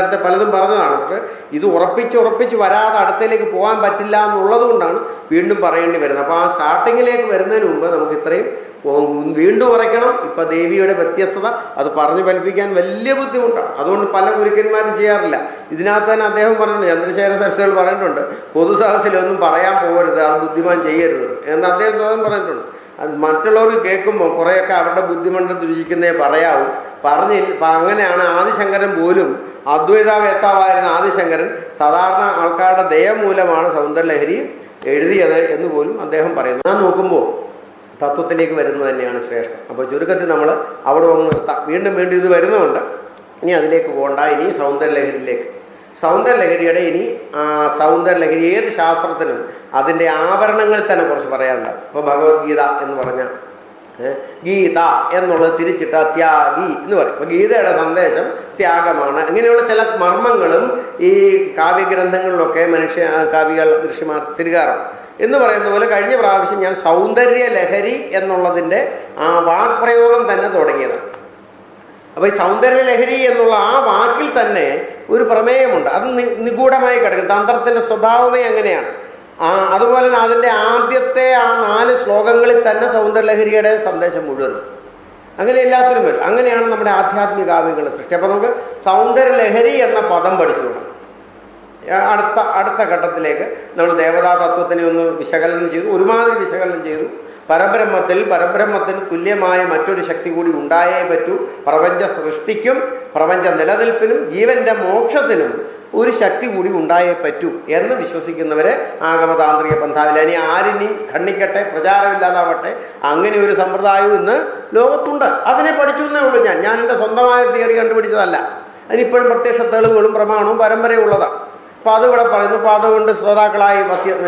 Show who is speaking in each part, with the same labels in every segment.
Speaker 1: നേരത്തെ പലതും പറഞ്ഞതാണ്. പക്ഷേ ഇത് ഉറപ്പിച്ച് ഉറപ്പിച്ച് വരാതെ അടുത്തേക്ക് പോകാൻ പറ്റില്ല എന്നുള്ളത് കൊണ്ടാണ് വീണ്ടും പറയേണ്ടി വരുന്നത്. അപ്പോൾ ആ സ്റ്റാർട്ടിങ്ങിലേക്ക് വരുന്നതിന് മുമ്പ് നമുക്ക് ഇത്രയും വീണ്ടും ഉറയ്ക്കണം. ഇപ്പം ദേവിയുടെ വ്യത്യസ്തത അത് പറഞ്ഞു ഫലിപ്പിക്കാൻ വലിയ ബുദ്ധിമുട്ടാണ്. അതുകൊണ്ട് പല ഗുരുക്കന്മാരും ചെയ്യാറില്ല. ഇതിനകത്ത് തന്നെ അദ്ദേഹം പറഞ്ഞിട്ടുണ്ട് ചന്ദ്രശേഖര ദർശകൾ പറഞ്ഞിട്ടുണ്ട് പൊതുസാഹസിലൊന്നും പറയാൻ പോകരുത് അത് ബുദ്ധിമാൻ ചെയ്യരുത് എന്ന് അദ്ദേഹം പറഞ്ഞിട്ടുണ്ട്. അത് മറ്റുള്ളവർക്ക് കേൾക്കുമ്പോൾ കുറേയൊക്കെ അവരുടെ ബുദ്ധിമണ്ഡലത്തിൽ രുചിക്കുന്നേ പറയാവൂ. പറഞ്ഞ് അങ്ങനെയാണ് ആദിശങ്കരൻ പോലും അദ്വൈതാവേത്താവായിരുന്ന ആദിശങ്കരൻ സാധാരണ ആൾക്കാരുടെ ദയം മൂലമാണ് സൗന്ദര്യലഹരി എഴുതിയത് എന്ന് പോലും അദ്ദേഹം പറയുന്നു. ഞാൻ നോക്കുമ്പോൾ തത്വത്തിലേക്ക് വരുന്നത് തന്നെയാണ് ശ്രേഷ്ഠം. അപ്പോൾ ചുരുക്കത്തിൽ നമ്മൾ അവിടെ നിർത്താം വീണ്ടും വീണ്ടും ഇത് വരുന്നുണ്ട്. ഇനി അതിലേക്ക് പോകണ്ട ഇനി സൗന്ദര്യലഹരിയിലേക്ക് സൗന്ദര്യലഹരിയുടെ ഇനി സൗന്ദര്യലഹരി ഏത് ശാസ്ത്രത്തിനും അതിന്റെ ആവരണങ്ങളിൽ തന്നെ കുറച്ച് പറയാനുണ്ടാവും ഇപ്പോൾ ഭഗവത്ഗീത എന്ന് പറഞ്ഞ ഗീത എന്നുള്ളത് തിരിച്ചിട്ട് ത്യാഗി എന്ന് പറയും. അപ്പോൾ ഗീതയുടെ സന്ദേശം ത്യാഗമാണ്. ഇങ്ങനെയുള്ള ചില മർമ്മങ്ങളും ഈ കാവ്യഗ്രന്ഥങ്ങളിലൊക്കെ മനുഷ്യ കാവ്യകൾ ഋഷിമാർ തിരികാറുണ്ട് എന്ന് പറയുന്ന പോലെ കഴിഞ്ഞ പ്രാവശ്യം ഞാൻ സൗന്ദര്യ ലഹരി എന്നുള്ളതിന്റെ ആ വാക്പ്രയോഗം തന്നെ തുടങ്ങിയതാണ് അപ്പോൾ ഈ സൗന്ദര്യ ലഹരി എന്നുള്ള ആ വാക്കിൽ തന്നെ ഒരു പ്രമേയമുണ്ട്. അത് നിഗൂഢമായി കിടക്കും തന്ത്രത്തിന്റെ സ്വഭാവമേ അങ്ങനെയാണ്. ആ അതുപോലെ തന്നെ അതിന്റെ ആദ്യത്തെ ആ നാല് ശ്ലോകങ്ങളിൽ തന്നെ സൗന്ദര്യലഹരിയുടെ സന്ദേശം മുഴുവനും. അങ്ങനെ എല്ലാത്തിനും വരും. അങ്ങനെയാണ് നമ്മുടെ ആധ്യാത്മിക കാവ്യങ്ങളുടെ സൃഷ്ടി. അപ്പോൾ നമുക്ക് സൗന്ദര്യലഹരി എന്ന പദം പഠിച്ചുകൂടാം. അടുത്ത അടുത്ത ഘട്ടത്തിലേക്ക് നമ്മൾ ദേവതാ തത്വത്തിനെ ഒന്ന് വിശകലനം ചെയ്തു. ഒരുമാതിരി വിശകലനം ചെയ്തു. പരബ്രഹ്മത്തിൽ പരബ്രഹ്മത്തിന് തുല്യമായ മറ്റൊരു ശക്തി കൂടി ഉണ്ടായേ പറ്റൂ. പ്രപഞ്ച സൃഷ്ടിക്കും പ്രപഞ്ച നിലനിൽപ്പിനും ജീവന്റെ മോക്ഷത്തിനും ഒരു ശക്തി കൂടി ഉണ്ടായേ പറ്റൂ എന്ന് വിശ്വസിക്കുന്നവരെ ആഗമതാന്ത്രിക പന്ഥാവിൽ ഇനി ആരിനെയും ഖണ്ഡിക്കട്ടെ പ്രചാരമില്ലാതാവട്ടെ അങ്ങനെ ഒരു സമ്പ്രദായവും ഇന്ന് ലോകത്തുണ്ട്. അതിനെ പഠിച്ചു എന്നേ ഉള്ളൂ ഞാൻ. ഞാൻ എന്റെ സ്വന്തമായ തിയറി കണ്ടുപിടിച്ചതല്ല. അതിനിപ്പോഴും പ്രത്യക്ഷ തെളിവുകളും പ്രമാണവും പരമ്പരയും ഉള്ളതാണ് അപ്പോൾ അതിവിടെ പറയുന്നു അപ്പോൾ അതുകൊണ്ട് ശ്രോതാക്കളായി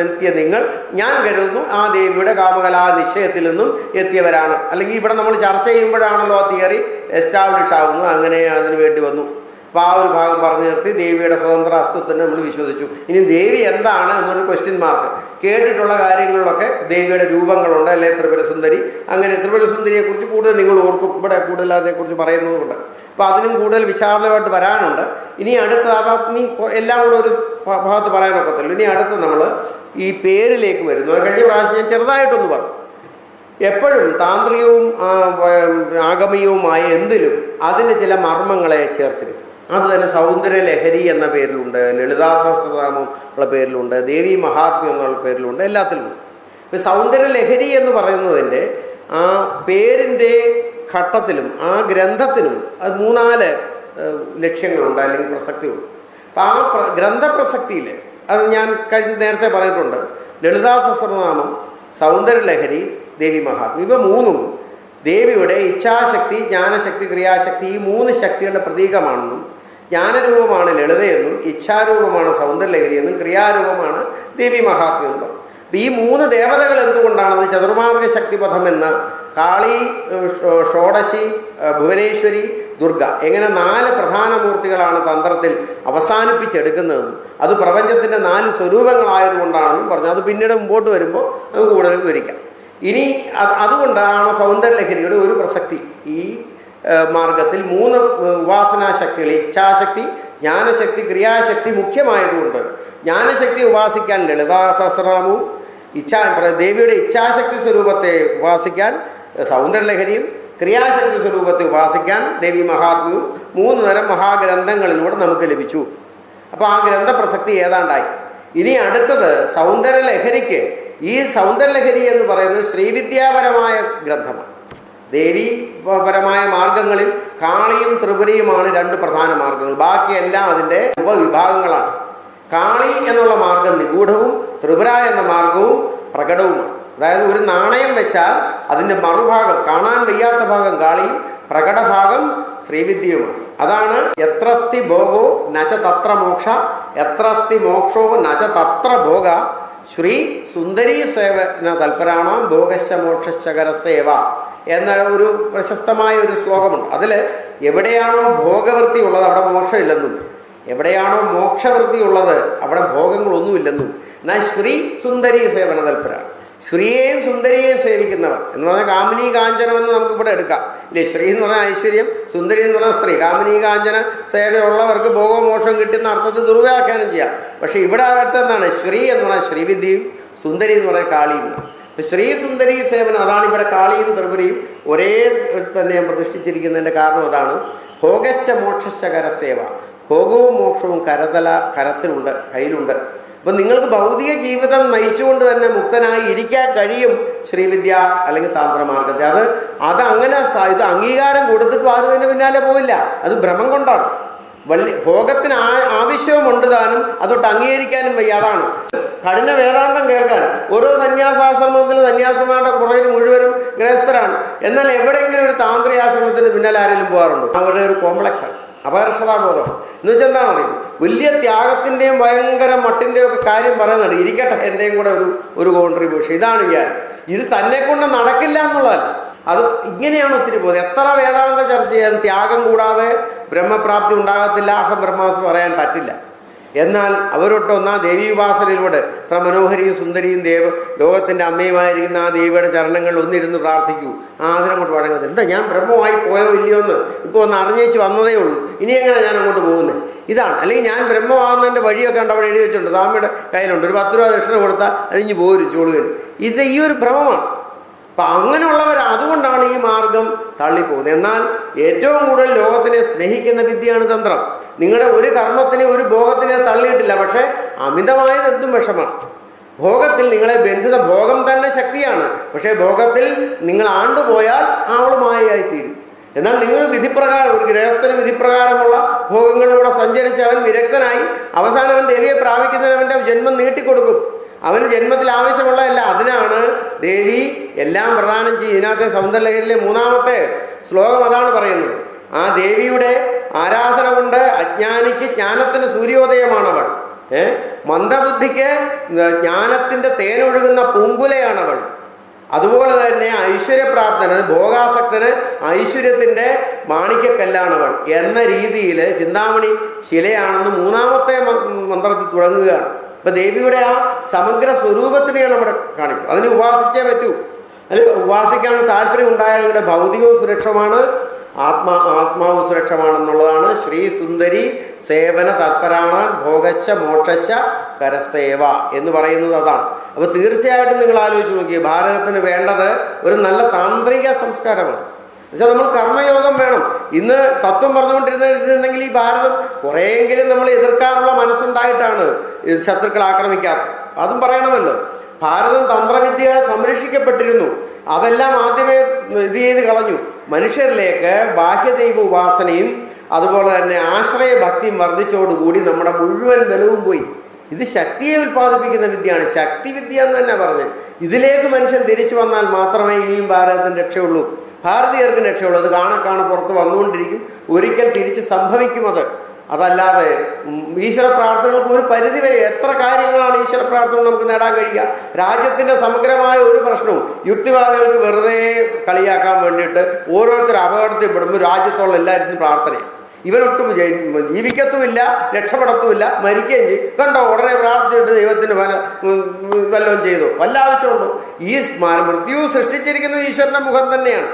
Speaker 1: എത്തിയ നിങ്ങൾ ഞാൻ കരുതുന്നു ആ ദേവിയുടെ കാമകലാ നിശ്ചയത്തിൽ നിന്നും എത്തിയവരാണ്. അല്ലെങ്കിൽ ഇവിടെ നമ്മൾ ചർച്ച ചെയ്യുമ്പോഴാണല്ലോ ആ തിയറി എസ്റ്റാബ്ലിഷ് ആവുന്നത് അങ്ങനെ അതിന് വേണ്ടി വന്നു. അപ്പോൾ ആ ഒരു ഭാഗം പറഞ്ഞു നിർത്തി ദേവിയുടെ സ്വതന്ത്ര അസ്തിത്വത്തിന് നമ്മൾ വിശ്വസിച്ചു. ഇനി ദേവി എന്താണ് എന്നൊരു ക്വസ്റ്റ്യൻ മാർക്ക് കേട്ടിട്ടുള്ള കാര്യങ്ങളിലൊക്കെ ദേവിയുടെ രൂപങ്ങളുണ്ട് അല്ലെ? ത്രിപുരസുന്ദരി. അങ്ങനെ ത്രിപുരസുന്ദരിയെക്കുറിച്ച് കൂടുതൽ നിങ്ങൾ ഓർക്കും. ഇവിടെ കൂടുതൽ അതിനെക്കുറിച്ച് പറയുന്നതുകൊണ്ട്. അപ്പോൾ അതിനും കൂടുതൽ വിശാലമായിട്ട് വരാനുണ്ട്. ഇനി അടുത്ത ഇനി എല്ലാം കൂടെ ഒരു ഭാഗത്ത് പറയാനൊക്കത്തുള്ളൂ ഇനി അടുത്ത് നമ്മൾ ഈ പേരിലേക്ക് വരുന്നു. കഴിഞ്ഞ പ്രാവശ്യം ഞാൻ ചെറുതായിട്ടൊന്ന് പറഞ്ഞു. എപ്പോഴും താന്ത്രികവും ആഗമികവുമായ എന്തിലും അതിന് ചില മർമ്മങ്ങളെ ചേർത്തിരിക്കും അത് തന്നെ സൗന്ദര്യ ലഹരി എന്ന പേരിലുണ്ട് ലളിതാ സഹസ്രനാമം ഉള്ള പേരിലുണ്ട് ദേവി മഹാത്മ്യം എന്നുള്ള പേരിലുണ്ട് എല്ലാത്തിലുമുണ്ട്. ഇപ്പം സൗന്ദര്യ ലഹരി എന്ന് പറയുന്നതിന്റെ ആ പേരിന്റെ ഘട്ടത്തിലും ആ ഗ്രന്ഥത്തിനും അത് മൂന്നാൽ ലക്ഷ്യങ്ങളുണ്ട് അല്ലെങ്കിൽ പ്രസക്തിയുണ്ട് അപ്പം ആ പ്ര ഗ്രന്ഥപ്രസക്തിയിൽ അത് ഞാൻ കഴിഞ്ഞ നേരത്തെ പറഞ്ഞിട്ടുണ്ട് ലളിതാ സഹസ്രനാമം സൗന്ദര്യലഹരി ദേവി മഹാത്മ്യം ഇവ മൂന്നും ദേവിയുടെ ഇച്ഛാശക്തി ജ്ഞാനശക്തി ക്രിയാശക്തി ഈ മൂന്ന് ശക്തികളുടെ പ്രതീകമാണെന്നും ജ്ഞാനരൂപമാണ് ലളിതയെന്നും ഇച്ഛാരൂപമാണ് സൗന്ദര്യലഹരിയെന്നും ക്രിയാരൂപമാണ് ദേവി മഹാത്മ്യെന്നും ഈ മൂന്ന് ദേവതകൾ എന്തുകൊണ്ടാണെന്ന് ചതുർമാർഗ ശക്തിപഥം എന്ന കാളി ഷോഡശി ഭുവനേശ്വരി ദുർഗ എങ്ങനെ നാല് പ്രധാന മൂർത്തികളാണ് തന്ത്രത്തിൽ അവസാനിപ്പിച്ചെടുക്കുന്നതെന്നും അത് പ്രപഞ്ചത്തിന്റെ നാല് സ്വരൂപങ്ങളായതുകൊണ്ടാണെന്നും പറഞ്ഞു അത് പിന്നീട് മുമ്പോട്ട് വരുമ്പോൾ നമുക്ക് കൂടുതൽ വിവരിക്കാം. ഇനി അത് അതുകൊണ്ടാണ് സൗന്ദര്യലഹരിയുടെ ഒരു പ്രസക്തി. ഈ മാർഗത്തിൽ മൂന്ന് ഉപാസനാശക്തികൾ ഇച്ഛാശക്തി ജ്ഞാനശക്തി ക്രിയാശക്തി മുഖ്യമായതുകൊണ്ട് ജ്ഞാനശക്തി ഉപാസിക്കാൻ ലളിതാ സഹസ്രനാമവും ഇച്ഛാ ദേവിയുടെ ഇച്ഛാശക്തി സ്വരൂപത്തെ ഉപാസിക്കാൻ സൗന്ദര്യലഹരിയും ക്രിയാശക്തി സ്വരൂപത്തെ ഉപാസിക്കാൻ ദേവി മഹാത്മ്യവും മൂന്ന് തരം മഹാഗ്രന്ഥങ്ങളിലൂടെ നമുക്ക് ലഭിച്ചു. അപ്പോൾ ആ ഗ്രന്ഥപ്രസക്തി ഏതാണ്ടായി? ഇനി അടുത്തത് സൗന്ദര്യലഹരിക്ക് ഈ സൗന്ദര്യലഹരി എന്ന് പറയുന്നത് ശ്രീവിദ്യാപരമായ ഗ്രന്ഥമാണ്. ദേവി പരമായ മാർഗങ്ങളിൽ കാളിയും ത്രിപുരയുമാണ് രണ്ട് പ്രധാന മാർഗങ്ങൾ. ബാക്കിയെല്ലാം അതിന്റെ ഉപവിഭാഗങ്ങളാണ്. കാളി എന്നുള്ള മാർഗം നിഗൂഢവും ത്രിപുര എന്ന മാർഗവും പ്രകടവുമാണ്. അതായത് ഒരു നാണയം വെച്ചാൽ അതിന്റെ മറുഭാഗം കാണാൻ വയ്യാത്ത ഭാഗം കാളിയും പ്രകടഭാഗം ശ്രീവിദ്യയുമാണ്. അതാണ് എത്രസ്തി ഭോഗോ നച തത്ര മോക്ഷ എത്രസ്തി മോക്ഷോ നച തത്ര ഭോഗ ശ്രീ സുന്ദരി സേവന തൽപരാണാം ഭോഗശ്ച മോക്ഷശ്ച കരസ്തേവ എന്ന ഒരു പ്രശസ്തമായ ഒരു ശ്ലോകമുണ്ട്. അതിൽ എവിടെയാണോ ഭോഗവൃത്തി ഉള്ളത് അവിടെ മോക്ഷമില്ലെന്നും എവിടെയാണോ മോക്ഷവൃത്തി ഉള്ളത് അവിടെ ഭോഗങ്ങളൊന്നുമില്ലെന്നും എന്നാൽ ശ്രീ സുന്ദരി സേവന തൽപരാണ്. ശ്രീയെയും സുന്ദരിയെയും സേവിക്കുന്നവർ എന്ന് പറഞ്ഞാൽ കാമിനി കാഞ്ചനം എന്ന് നമുക്ക് ഇവിടെ എടുക്കാം. ഇല്ലേ? ശ്രീ എന്ന് പറഞ്ഞാൽ ഐശ്വര്യം സുന്ദരി എന്ന് പറഞ്ഞാൽ സ്ത്രീ. കാമിനി കാഞ്ചന സേവയുള്ളവർക്ക് ഭോഗമോക്ഷം കിട്ടുന്ന അർത്ഥത്തിൽ ദുർവ്യാഖ്യാനം ചെയ്യാം. പക്ഷെ ഇവിടെ അടുത്ത് എന്താണ്? ശ്രീ എന്ന് പറഞ്ഞാൽ ശ്രീവിദ്യയും സുന്ദരി എന്ന് പറഞ്ഞാൽ കാളിയും. ശ്രീ സുന്ദരി സേവനം അതാണ് ഇവിടെ കാളിയും ത്രിപുരയും ഒരേ തന്നെ പ്രതിഷ്ഠിച്ചിരിക്കുന്നതിന്റെ കാരണം അതാണ്. ഭോഗശ്ച മോക്ഷശ്ച കരസേവ. ഭോഗവും മോക്ഷവും കരതല കരത്തിലുണ്ട് കയ്യിലുണ്ട്. അപ്പൊ നിങ്ങൾക്ക് ഭൗതിക ജീവിതം നയിച്ചുകൊണ്ട് തന്നെ മുക്തനായി ഇരിക്കാൻ കഴിയും ശ്രീവിദ്യ അല്ലെങ്കിൽ താന്ത്രമാർഗത്തെ അത് അത് അങ്ങനെ ഇത് അംഗീകാരം കൊടുത്തിട്ട് ആരും പിന്നാലെ പോയില്ല അത് ഭ്രമം കൊണ്ടാണ്. വലിയ ഭോഗത്തിന് ആ- ആവശ്യവുമുണ്ട് താനും അതൊട്ട് അംഗീകരിക്കാനും വയ്യ അതാണ് കഠിന വേദാന്തം കേൾക്കാൻ. ഓരോ സന്യാസാശ്രമത്തിൽ സന്യാസിമാരുടെ പുറകിൽ മുഴുവനും ഗൃഹസ്ഥരാണ് എന്നാൽ എവിടെയെങ്കിലും ഒരു താന്ത്രികാശ്രമത്തിന് പിന്നാലെ ആരെങ്കിലും പോകാറുണ്ടോ? അവരുടെ ഒരു കോംപ്ലക്സ് ആണ് അപകർഷതാബോധം എന്ന് വെച്ചാൽ എന്താണ് അറിയും വലിയ ത്യാഗത്തിന്റെയും ഭയങ്കര മട്ടിന്റെയും ഒക്കെ കാര്യം പറയുന്നുണ്ട്. ഇരിക്കട്ടെ എന്റെയും കൂടെ ഒരു ഒരു കോൺട്രിബ്യൂഷൻ ഇതാണ് വിചാരം ഇത് തന്നെ കൊണ്ട് നടക്കില്ല എന്നുള്ളതല്ല. അത് ഇങ്ങനെയാണ് ഒത്തിരി പോകുന്നത് എത്ര വേദാന്ത ചർച്ച ചെയ്യാൻ ത്യാഗം കൂടാതെ ബ്രഹ്മപ്രാപ്തി ഉണ്ടാകത്തില്ല. അഹം ബ്രഹ്മാസ് പറയാൻ പറ്റില്ല. എന്നാൽ അവരൊട്ട് ഒന്നാം ദേവി ഉപാസനയിലൂടെ ഇത്ര മനോഹരിയും സുന്ദരിയും ദേവ ലോകത്തിന്റെ അമ്മയുമായിരിക്കുന്ന ആ ദേവിയുടെ ചരണങ്ങളിൽ ഒന്നിരുന്ന് പ്രാർത്ഥിക്കൂ. ആ അതിനങ്ങോട്ട് വഴങ്ങുന്നത് എന്താ ഞാൻ ബ്രഹ്മമായി പോയോ ഇല്ലയോ എന്ന് ഇപ്പോൾ ഒന്ന് അറിഞ്ഞേച്ച് വന്നതേ ഉള്ളൂ. ഇനി എങ്ങനെ ഞാൻ അങ്ങോട്ട് പോകുന്നത് ഇതാണ്. അല്ലെങ്കിൽ ഞാൻ ബ്രഹ്മമാകുന്നതിന്റെ വഴിയൊക്കെ ഉണ്ട് അവിടെ എഴുതി വെച്ചിട്ടുണ്ട്. സ്വാമിയുടെ കയ്യിലുണ്ട്. ഒരു പത്ത് രൂപ ദക്ഷിണ കൊടുത്താൽ അതിഞ്ഞ് പോരും ചോളുകയും ഇത് ഈ ഒരു ഭ്രമമാണ്. അപ്പൊ അങ്ങനെയുള്ളവർ അതുകൊണ്ടാണ് ഈ മാർഗം തള്ളിപ്പോകുന്നത്. എന്നാൽ ഏറ്റവും കൂടുതൽ ലോകത്തിനെ സ്നേഹിക്കുന്ന വിദ്യയാണ് തന്ത്രം. നിങ്ങളുടെ ഒരു കർമ്മത്തിനെ ഒരു ഭോഗത്തിനെ തള്ളിയിട്ടില്ല. പക്ഷെ അമിതമായത് എന്തും വിഷമാണ് ഭോഗത്തിൽ നിങ്ങളെ ബന്ധിത ഭോഗം തന്നെ ശക്തിയാണ്. പക്ഷേ ഭോഗത്തിൽ നിങ്ങൾ ആണ്ടുപോയാൽ ആവളുമായായി തീരും എന്നാൽ നിങ്ങൾ വിധിപ്രകാരം ഒരു ഗൃഹസ്ഥന് വിധിപ്രകാരമുള്ള ഭോഗങ്ങളിലൂടെ സഞ്ചരിച്ച് അവൻ വിരക്തനായി അവസാനം അവൻ ദേവിയെ പ്രാപിക്കുന്നതിന് അവന്റെ ജന്മം നീട്ടിക്കൊടുക്കും. അവന് ജന്മത്തിൽ ആവശ്യമുള്ളതല്ല അതിനാണ് ദേവി എല്ലാം പ്രദാനം ചെയ്യും ഇതിനകത്തെ സൗന്ദര്യലഹരിയിലെ മൂന്നാമത്തെ ശ്ലോകം അതാണ് പറയുന്നത്. ആ ദേവിയുടെ ആരാധന കൊണ്ട് അജ്ഞാനിക്ക് ജ്ഞാനത്തിന് സൂര്യോദയമാണവൾ. ഏ? മന്ദബുദ്ധിക്ക് ജ്ഞാനത്തിന്റെ തേനൊഴുകുന്ന പൂങ്കുലയാണവൾ. അതുപോലെ തന്നെ ഐശ്വര്യപ്രാപ്തന് ഭോഗാസക്തന് ഐശ്വര്യത്തിന്റെ മാണിക്യക്കല്ലാണവൾ എന്ന രീതിയിൽ ചിന്താമണി ശിലയാണെന്ന് മൂന്നാമത്തെ മന്ത്രത്തിൽ തുടങ്ങുകയാണ്. ഇപ്പൊ ദേവിയുടെ ആ സമഗ്ര സ്വരൂപത്തിനെയാണ് അവിടെ കാണിച്ചത്. അതിനെ ഉപാസിച്ചേ പറ്റൂ. അതിൽ ഉപാസിക്കാൻ താല്പര്യം ഉണ്ടായാൽ നിങ്ങളുടെ ഭൗതികവും സുരക്ഷമാണ് ആത്മാ ആത്മാവ് സുരക്ഷമാണെന്നുള്ളതാണ്. ശ്രീ സുന്ദരി സേവന തത്പരാണ ഭോഗശ്ച മോക്ഷശ്ച കരസ്തേവ എന്ന് പറയുന്നത് അതാണ്. അപ്പൊ തീർച്ചയായിട്ടും നിങ്ങൾ ആലോചിച്ച് നോക്കിയേ ഭാരതത്തിന് വേണ്ടത് ഒരു നല്ല താന്ത്രിക സംസ്കാരമാണ്. എന്നുവെച്ചാൽ നമ്മൾ കർമ്മയോഗം വേണം. ഇന്ന് തത്വം പറഞ്ഞുകൊണ്ടിരുന്നിരുന്നെങ്കിൽ ഈ ഭാരതം കുറേയെങ്കിലും നമ്മൾ എതിർക്കാനുള്ള മനസ്സുണ്ടായിട്ടാണ് ശത്രുക്കൾ ആക്രമിക്കാത്തത്. അതും പറയണമല്ലോ. ഭാരതം തന്ത്രവിദ്യ സംരക്ഷിക്കപ്പെട്ടിരുന്നു. അതെല്ലാം ആദ്യമേ ഇത് ചെയ്ത് കളഞ്ഞു. മനുഷ്യരിലേക്ക് ബാഹ്യദൈവ ഉപാസനയും അതുപോലെ തന്നെ ആശ്രയ ഭക്തിയും വർദ്ധിച്ചോടുകൂടി നമ്മുടെ മുഴുവൻ ബലവും പോയി. ഇത് ശക്തിയെ ഉൽപ്പാദിപ്പിക്കുന്ന വിദ്യയാണ്. ശക്തി വിദ്യ എന്ന് തന്നെ പറഞ്ഞത്. ഇതിലേക്ക് മനുഷ്യൻ തിരിച്ചു വന്നാൽ മാത്രമേ ഇനിയും ഭാരതത്തിന് രക്ഷയുള്ളൂ. ഭാരതീയർക്ക് രക്ഷയുള്ളൂ. അത് കാണെ കാണെ പുറത്ത് വന്നുകൊണ്ടിരിക്കും. ഒരിക്കൽ തിരിച്ച് സംഭവിക്കും അത്. അതല്ലാതെ ഈശ്വര പ്രാർത്ഥനകൾക്ക് ഒരു പരിധി വരെ എത്ര കാര്യങ്ങളാണ് ഈശ്വര പ്രാർത്ഥന നമുക്ക് നേടാൻ കഴിയുക? രാജ്യത്തിന്റെ സമഗ്രമായ ഒരു പ്രശ്നവും യുക്തിവാദികൾക്ക് വെറുതെ കളിയാക്കാൻ വേണ്ടിയിട്ട് ഓരോരുത്തർ അപകടത്തിൽ പെടുമ്പോൾ രാജ്യത്തുള്ള എല്ലാവരും പ്രാർത്ഥനയാണ്. ഇവനൊട്ടും ജയി- ജീവിക്കത്തുമില്ല രക്ഷപ്പെടത്തുമില്ല മരിക്കുകയും ചെയ്യും. കണ്ടോ ഉടനെ പ്രാർത്ഥിച്ചിട്ട് ദൈവത്തിന് ഫല വല്ലതും ചെയ്തു. വല്ല ആവശ്യമുണ്ടോ? ഈ മൃത്യു സൃഷ്ടിച്ചിരിക്കുന്നത് ഈശ്വരന്റെ മുഖം തന്നെയാണ്.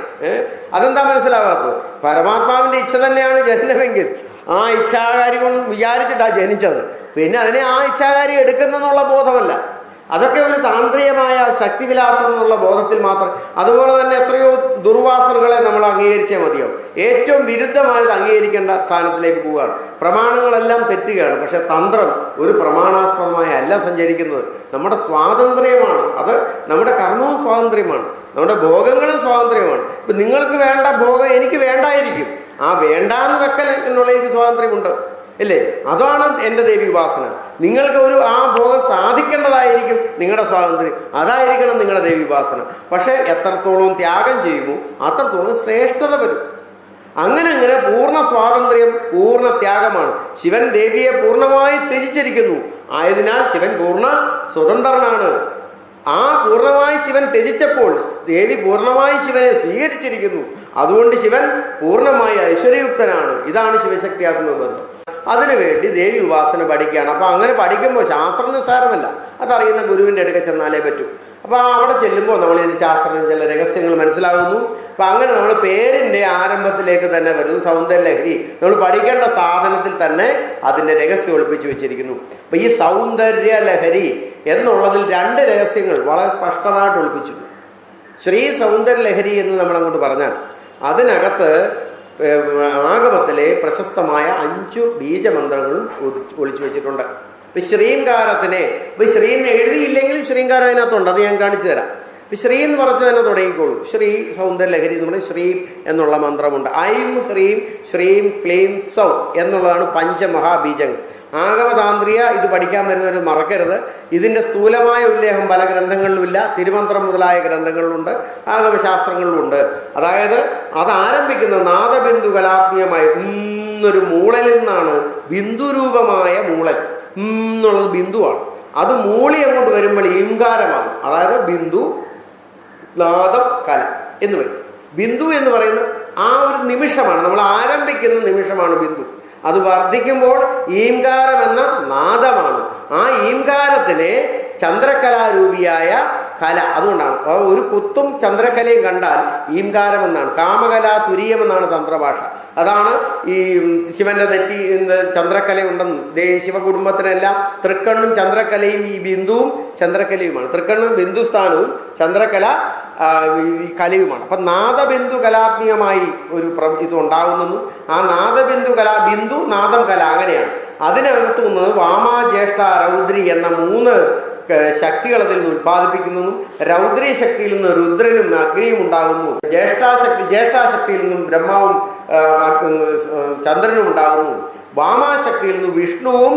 Speaker 1: അതെന്താ മനസ്സിലാവാത്തത്? പരമാത്മാവിന്റെ ഇച്ഛ തന്നെയാണ് ജനനമെങ്കിൽ ആ ഇച്ഛാകാരി കൊണ്ട് വിചാരിച്ചിട്ടാണ് ജനിച്ചത്. പിന്നെ അതിനെ ആ ഇച്ഛാകാരി എടുക്കുന്നെന്നുള്ള ബോധമല്ല. അതൊക്കെ ഒരു താന്ത്രികമായ ശക്തിവിലാസം എന്നുള്ള ബോധത്തിൽ മാത്രം. അതുപോലെ തന്നെ എത്രയോ ദുർവാസനകളെ നമ്മൾ അംഗീകരിച്ചേ മതിയാവും. ഏറ്റവും വിരുദ്ധമായത് അംഗീകരിക്കേണ്ട സ്ഥാനത്തിലേക്ക് പോവുകയാണ്. പ്രമാണങ്ങളെല്ലാം തെറ്റുകയാണ്. പക്ഷെ തന്ത്രം ഒരു പ്രമാണാസ്പദമായ അല്ല സഞ്ചരിക്കുന്നത്. നമ്മുടെ സ്വാതന്ത്ര്യമാണ്. അത് നമ്മുടെ കർമ്മവും സ്വാതന്ത്ര്യമാണ്. നമ്മുടെ ഭോഗങ്ങളും സ്വാതന്ത്ര്യമാണ്. ഇപ്പം നിങ്ങൾക്ക് വേണ്ട ഭോഗം എനിക്ക് വേണ്ടായിരിക്കും. ആ വേണ്ടാന്ന് വെക്കൽ എന്നുള്ള എനിക്ക് സ്വാതന്ത്ര്യമുണ്ട്. ഇല്ലേ? അതാണ് എന്റെ ദേവി ഉപാസന നിങ്ങൾക്ക് ഒരു ആ ഭോഗം സാധിക്കേണ്ടതായിരിക്കും നിങ്ങളുടെ സ്വാതന്ത്ര്യം. അതായിരിക്കണം നിങ്ങളുടെ ദേവി ഉപാസന പക്ഷേ എത്രത്തോളം ത്യാഗം ചെയ്യുമോ അത്രത്തോളം ശ്രേഷ്ഠത വരും. അങ്ങനെ അങ്ങനെ പൂർണ സ്വാതന്ത്ര്യം പൂർണ ത്യാഗമാണ്. ശിവൻ ദേവിയെ പൂർണമായി ത്യജിച്ചിരിക്കുന്നു. ആയതിനാൽ ശിവൻ പൂർണ സ്വതന്ത്രനാണ്. ആ പൂർണമായി ശിവൻ ത്യജിച്ചപ്പോൾ ദേവി പൂർണമായി ശിവനെ സ്വീകരിച്ചിരിക്കുന്നു. അതുകൊണ്ട് ശിവൻ പൂർണമായി ഐശ്വര്യയുക്തനാണ്. ഇതാണ് ശിവശക്തി ബന്ധം അതിനുവേണ്ടി ദേവി ഉപാസന പഠിക്കുകയാണ്. അപ്പോൾ അങ്ങനെ പഠിക്കുമ്പോൾ ശാസ്ത്രം നിസ്സാരമല്ല. അതറിയുന്ന ഗുരുവിന്റെ അടുക്ക ചെന്നാലേ പറ്റൂ. അപ്പോൾ അവിടെ ചെല്ലുമ്പോൾ നമ്മൾ ഇതിന്റെ ശാസ്ത്രത്തിന് ചില രഹസ്യങ്ങൾ മനസ്സിലാകുന്നു അപ്പം അങ്ങനെ നമ്മൾ പേരിന്റെ ആരംഭത്തിലേക്ക് തന്നെ വരുന്നു സൗന്ദര്യ ലഹരി നമ്മൾ പഠിക്കേണ്ട സാധനത്തിൽ തന്നെ അതിന്റെ രഹസ്യം ഒളിപ്പിച്ച് വെച്ചിരിക്കുന്നു. അപ്പം ഈ സൗന്ദര്യ ലഹരി എന്നുള്ളതിൽ രണ്ട് രഹസ്യങ്ങൾ വളരെ സ്പഷ്ടമായിട്ട് ഒളിപ്പിച്ചിട്ടുണ്ട്. ശ്രീ സൗന്ദര്യ ലഹരി എന്ന് നമ്മൾ അങ്ങോട്ട് പറഞ്ഞാൽ അതിനകത്ത് ആഗമത്തിലെ പ്രശസ്തമായ അഞ്ചു ബീജമന്ത്രങ്ങളും ഒളിച്ചു വെച്ചിട്ടുണ്ട്. ഇപ്പൊ ശ്രീങ്കാരത്തിനെ ഇപ്പൊ ശ്രീന്ന് എഴുതിയില്ലെങ്കിലും ശ്രീങ്കാരം അതിനകത്തുണ്ട്. അത് ഞാൻ കാണിച്ചു തരാം. ഇപ്പൊ ശ്രീ എന്ന് പറഞ്ഞ് തന്നെ തുടങ്ങിക്കോളൂ. ശ്രീ സൗന്ദര്യ ലഹരി എന്ന് പറഞ്ഞാൽ ശ്രീ എന്നുള്ള മന്ത്രമുണ്ട്. ഐം ഹ്രീം ശ്രീം ക്ലീം സൗ എന്നുള്ളതാണ് പഞ്ചമഹാബീജങ്ങൾ. ആഗമതാന്ത്രിക ഇത് പഠിക്കാൻ വരുന്നവർ മറക്കരുത്. ഇതിന്റെ സ്ഥൂലമായ ഉല്ലേഖം പല ഗ്രന്ഥങ്ങളിലുമില്ല. തിരുമന്ത്രം മുതലായ ഗ്രന്ഥങ്ങളിലുണ്ട്. ആഗമശാസ്ത്രങ്ങളിലുണ്ട്. അതായത് അത് ആരംഭിക്കുന്ന നാദബിന്ദു കലാത്മീയമായ ഒരു മൂളലിൽ നിന്നാണ് ബിന്ദുരൂപമായ മൂളൽ. എന്നുള്ളത് ബിന്ദുവാണ്. അത് മൂളി അങ്ങോട്ട് വരുമ്പോൾ ഈങ്കാരമാണ്. അതായത് ബിന്ദു നാദം കല എന്ന് വരും. ബിന്ദു എന്ന് പറയുന്നത് ആ ഒരു നിമിഷമാണ്. നമ്മൾ ആരംഭിക്കുന്ന നിമിഷമാണ് ബിന്ദു. അത് വർദ്ധിക്കുമ്പോൾ ഈംകാരം എന്ന നാദമാണ്. ആ ഈംകാരത്തിനെ ചന്ദ്രകലാരൂപിയായ കല അതുകൊണ്ടാണ്. ഒരു കുത്തും ചന്ദ്രകലയും കണ്ടാൽ ഈംകാരം എന്നാണ് കാമകല തുരീയം എന്നാണ് തന്ത്രഭാഷ. അതാണ് ഈ ശിവന്റെ നെറ്റി ഇന്ന് ഉണ്ടെന്ന് ശിവകുടുംബത്തിനെല്ലാം തൃക്കണ്ണും ചന്ദ്രകലയും ഈ ബിന്ദുവും ചന്ദ്രകലയുമാണ്. തൃക്കണ്ണും ബിന്ദുസ്ഥാനവും ചന്ദ്രകല ഈ കലയുമാണ്. അപ്പം നാദബിന്ദു കലാത്മീയമായി ഒരു പ്ര ഇത് ഉണ്ടാകുന്നു. ആ നാദബിന്ദു കലാ ബിന്ദു നാദം കല അങ്ങനെയാണ്. അതിനകത്തു നിന്ന് വാമാ ജ്യേഷ്ഠ രൗദ്രി എന്ന മൂന്ന് ശക്തികൾ അതിൽ നിന്ന് ഉത്പാദിപ്പിക്കുന്നതും രൗദ്രി ശക്തിയിൽ നിന്ന് രുദ്രനും അഗ്നിയും ഉണ്ടാകുന്നു. ജ്യേഷ്ഠാശക്തി ജ്യേഷ്ഠാശക്തിയിൽ നിന്നും ബ്രഹ്മാവും ചന്ദ്രനും ഉണ്ടാകുന്നു. വാമാശക്തിയിൽ നിന്ന് വിഷ്ണുവും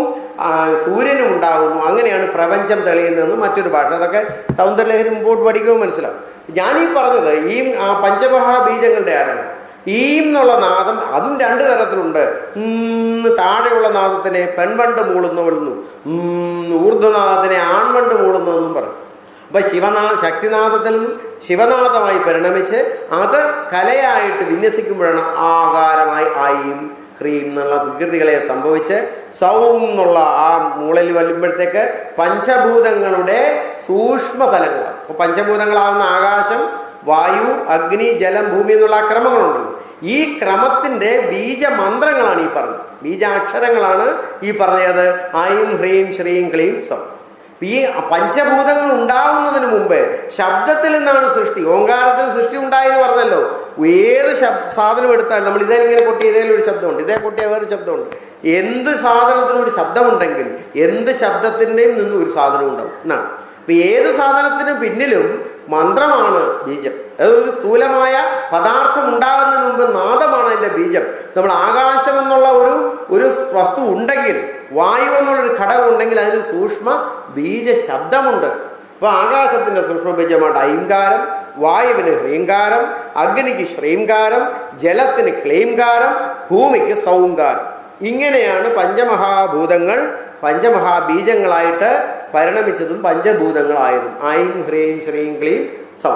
Speaker 1: സൂര്യനും ഉണ്ടാകുന്നു. അങ്ങനെയാണ് പ്രപഞ്ചം തെളിയുന്നതെന്ന് മറ്റൊരു ഭാഷ. അതൊക്കെ സൗന്ദര്യലഹരി മുമ്പോട്ട് പഠിക്കുമ്പോൾ മനസ്സിലാവും. ഞാനീ പറഞ്ഞത് ഈ പഞ്ചമഹാബീജങ്ങളുടെ ആരാണ്? ഈ എന്നുള്ള നാദം അതും രണ്ട് തരത്തിലുണ്ട്. താഴെയുള്ള നാദത്തിനെ പെൺവണ്ട് മൂളുന്നവളെന്നും ഊർധ്വനാദത്തിനെ ആൺവണ്ട് മൂളുന്നതെന്നും പറയും. അപ്പൊ ശിവനാ ശക്തിനാഥത്തിൽ നിന്നും ശിവനാഥമായി പരിണമിച്ച് അത് കലയായിട്ട് വിന്യസിക്കുമ്പോഴാണ് ആകാരമായി ആയും ഹ്രീം എന്നുള്ള വികൃതികളെ സംഭവിച്ച് സൗം എന്നുള്ള ആ മൂളൽ വരുമ്പോഴത്തേക്ക് പഞ്ചഭൂതങ്ങളുടെ സൂക്ഷ്മതലങ്ങളാണ്. അപ്പോൾ പഞ്ചഭൂതങ്ങളാവുന്ന ആകാശം വായു അഗ്നി ജലം ഭൂമി എന്നുള്ള ആ ക്രമങ്ങളുണ്ടല്ലോ. ഈ ക്രമത്തിന്റെ ബീജമന്ത്രങ്ങളാണ് ഈ പറഞ്ഞത്. ബീജാക്ഷരങ്ങളാണ് ഈ പറഞ്ഞത്. ഐം ഹ്രീം ശ്രീം ക്ലീം സം. ഈ പഞ്ചഭൂതങ്ങൾ ഉണ്ടാവുന്നതിന് മുമ്പ് ശബ്ദത്തിൽ നിന്നാണ് സൃഷ്ടി. ഓങ്കാരത്തിന് സൃഷ്ടി ഉണ്ടായെന്ന് പറഞ്ഞല്ലോ. ഏത് സാധനം എടുത്താലും നമ്മൾ ഇതേ ഇങ്ങനെ കൊട്ടി ഇതേലും ഒരു ശബ്ദമുണ്ട് ഇതേ കൊട്ടിയ വേറൊരു ശബ്ദമുണ്ട്. എന്ത് സാധനത്തിനും ഒരു ശബ്ദമുണ്ടെങ്കിൽ എന്ത് ശബ്ദത്തിന്റെയും നിന്നും ഒരു സാധനം ഉണ്ടാവും. എന്നാണ് അപ്പൊ ഏത് സാധനത്തിനും പിന്നിലും മന്ത്രമാണ് ബീജം. അതൊരു സ്ഥൂലമായ പദാർത്ഥം ഉണ്ടാകുന്നതിന് മുമ്പ് നാദമാണ് അതിന്റെ ബീജം. നമ്മൾ ആകാശം എന്നുള്ള ഒരു ഒരു വസ്തു ഉണ്ടെങ്കിൽ വായു എന്നുള്ളൊരു ഘടകം ഉണ്ടെങ്കിൽ അതിന് സൂക്ഷ്മ ബീജ ശബ്ദമുണ്ട്. അപ്പൊ ആകാശത്തിന്റെ സൂക്ഷ്മ ബീജമായിട്ട് ഐങ്കാരം വായുവിന് ഹ്രീങ്കാരം അഗ്നിക്ക് ശ്രീങ്കാരം ജലത്തിന് ക്ലീംകാരം ഭൂമിക്ക് സൗങ്കാരം ഇങ്ങനെയാണ് പഞ്ചമഹാഭൂതങ്ങൾ പഞ്ചമഹാബീജങ്ങളായിട്ട് പരിണമിച്ചതും പഞ്ചഭൂതങ്ങളായതും. ഐം ഹ്രീം ശ്രീം ക്ലീം സൗ.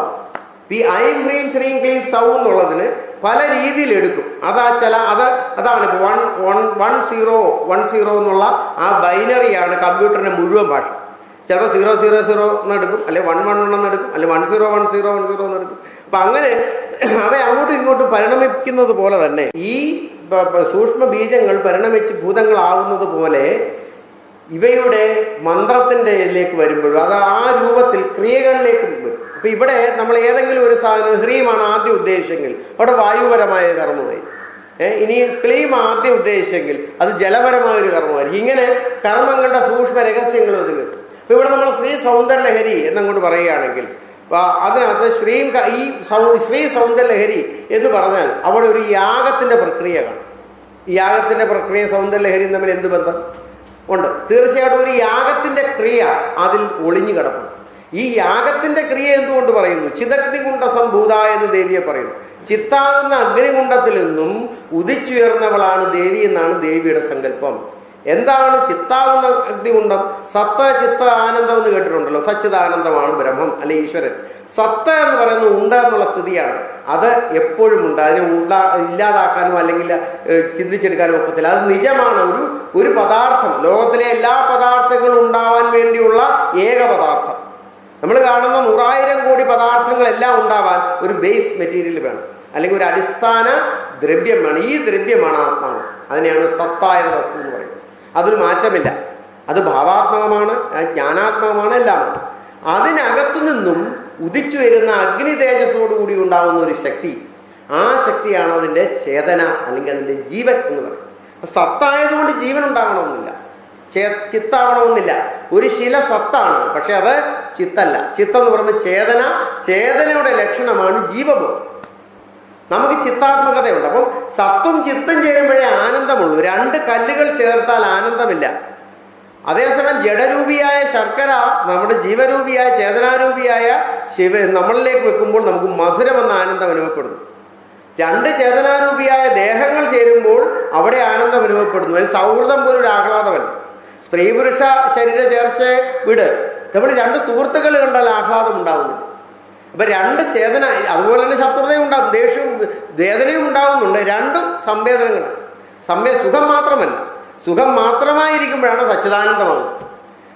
Speaker 1: ഈ ഐം ഹ്രീം ശ്രീം ക്ലീം സൗ എന്നുള്ളതിന് പല രീതിയിൽ എടുക്കും. അതാ ചില അത് അതാണ് one one one zero one zero എന്നുള്ള ആ ബൈനറിയാണ് കമ്പ്യൂട്ടറിന്റെ മുഴുവൻ ഭാഷ. ചിലപ്പോൾ സീറോ സീറോ സീറോ എന്ന് എടുക്കും അല്ലെ വൺ വൺ എന്ന് എടുക്കും അല്ലെ one zero one zero one zero എന്ന് എടുക്കും അപ്പം അങ്ങനെ അവ അങ്ങോട്ടും ഇങ്ങോട്ടും പരിണമിക്കുന്നത് പോലെ തന്നെ ഈ സൂക്ഷ്മ ബീജങ്ങൾ പരിണമിച്ച് ഭൂതങ്ങളാവുന്നത് പോലെ ഇവയുടെ മന്ത്രത്തിന്റെ ഇതിലേക്ക് വരുമ്പോഴും അത് ആ രൂപത്തിൽ ക്രിയകളിലേക്ക് വരും അപ്പൊ ഇവിടെ നമ്മൾ ഏതെങ്കിലും ഒരു സാധനം ഹ്രീമാണ് ആദ്യ ഉദ്ദേശിച്ചെങ്കിൽ അവിടെ വായുപരമായ കർമ്മമായി. ഇനി ക്ലീം ആദ്യം ഉദ്ദേശിച്ചെങ്കിൽ അത് ജലപരമായ ഒരു കർമ്മമായിരിക്കും. ഇങ്ങനെ കർമ്മങ്ങളുടെ സൂക്ഷ്മ രഹസ്യങ്ങൾ ഇത് അപ്പൊ ഇവിടെ നമ്മൾ ശ്രീ സൗന്ദര്യലഹരി എന്നങ്ങോട്ട് പറയുകയാണെങ്കിൽ അതിനകത്ത് ശ്രീ ഈ ശ്രീ സൗന്ദര്യലഹരി എന്ന് പറഞ്ഞാൽ അവിടെ ഒരു യാഗത്തിന്റെ പ്രക്രിയ കാണും. യാഗത്തിന്റെ പ്രക്രിയ സൗന്ദര്യലഹരിയും തമ്മിൽ എന്ത് ബന്ധം? ഉണ്ട്. തീർച്ചയായിട്ടും ഒരു യാഗത്തിന്റെ ക്രിയ അതിൽ ഒളിഞ്ഞു കിടക്കും ഈ യാഗത്തിന്റെ ക്രിയ എന്തുകൊണ്ട് പറയുന്നു? ചിതഗ്നികുണ്ട സംഭൂത എന്ന് ദേവിയെ പറയുന്നു. ചിത്താകുന്ന അഗ്നികുണ്ടത്തിൽ നിന്നും ഉദിച്ചുയർന്നവളാണ് ദേവി എന്നാണ് ദേവിയുടെ സങ്കല്പം. എന്താണ് ചിത്താവുന്ന അഗ്നികുണ്ടം സത്ത ചിത്ത ആനന്ദം എന്ന് കേട്ടിട്ടുണ്ടല്ലോ. സച്ചിദാനന്ദമാണ് ബ്രഹ്മം അല്ലെ ഈശ്വരൻ. സത്ത എന്ന് പറയുന്നത് ഉണ്ട എന്നുള്ള സ്ഥിതിയാണ്. അത് എപ്പോഴും ഉണ്ട്. അതിനെ ഉണ്ടാ ഇല്ലാതാക്കാനോ അല്ലെങ്കിൽ ചിന്തിച്ചെടുക്കാനോ ഒക്കത്തില്ല. അത് നിജമാണ്. ഒരു ഒരു പദാർത്ഥം. ലോകത്തിലെ എല്ലാ പദാർത്ഥങ്ങളും ഉണ്ടാവാൻ വേണ്ടിയുള്ള ഏക പദാർത്ഥം. നമ്മൾ കാണുന്ന നൂറായിരം കോടി പദാർത്ഥങ്ങളെല്ലാം ഉണ്ടാവാൻ ഒരു ബേസ് മെറ്റീരിയൽ വേണം. അല്ലെങ്കിൽ ഒരു അടിസ്ഥാന ദ്രവ്യം വേണം. ഈ ദ്രവ്യമാണ് ആത്മാവ്. അതിനെയാണ് സത്തായ വസ്തു എന്ന് പറയുന്നത്. അതൊരു മാറ്റമില്ല. അത് ഭാവാത്മകമാണ് ജ്ഞാനാത്മകമാണ് എല്ലാമാണ് അതിനകത്തു നിന്നും ഉദിച്ചു വരുന്ന അഗ്നി തേജസ്സോടുകൂടി ഉണ്ടാകുന്ന ഒരു ശക്തി. ആ ശക്തിയാണ് അതിന്റെ ചേതന അല്ലെങ്കിൽ അതിന്റെ ജീവൻ എന്ന് പറയുന്നത്. സത്തായതുകൊണ്ട് ജീവൻ ഉണ്ടാകണമെന്നില്ല ചിത്താവണമെന്നില്ല. ഒരു ശില സ്വത്താണ് പക്ഷെ അത് ചിത്തല്ല. ചിത്തം എന്ന് പറയുന്നത് ചേതന. ചേതനയുടെ ലക്ഷണമാണ് ജീവബോധം. നമുക്ക് ചിത്താത്മകതയുണ്ട്. അപ്പം സത്വം ചിത്തം ചേരുമ്പോഴേ ആനന്ദമുള്ളൂ. രണ്ട് കല്ലുകൾ ചേർത്താൽ ആനന്ദമില്ല. അതേസമയം ജഡരൂപിയായ ശർക്കര നമ്മുടെ ജീവരൂപിയായ ചേതനാരൂപിയായ ശിവ നമ്മളിലേക്ക് വെക്കുമ്പോൾ നമുക്ക് മധുരമെന്ന ആനന്ദം അനുഭവപ്പെടുന്നു. രണ്ട് ചേതനാരൂപിയായ ദേഹങ്ങൾ ചേരുമ്പോൾ അവിടെ ആനന്ദം അനുഭവപ്പെടുന്നു. അതിന് സൗഹൃദം പോലും ഒരു ആഹ്ലാദമല്ല? സ്ത്രീ പുരുഷ ശരീര ചേർച്ച വിട്. നമ്മൾ രണ്ട് സുഹൃത്തുക്കൾ കണ്ടാൽ ആഹ്ലാദം ഉണ്ടാവുന്നു അപ്പൊ രണ്ട് ചേതന അതുപോലെ തന്നെ ശത്രുതയും ഉണ്ടാകും ദേഷ്യവും വേദനയും ഉണ്ടാകുന്നുണ്ട് രണ്ടും സംവേദനങ്ങൾ സംവേ സുഖം മാത്രമല്ല. സുഖം മാത്രമായിരിക്കുമ്പോഴാണ് സച്ചിദാനന്ദമാകുന്നത്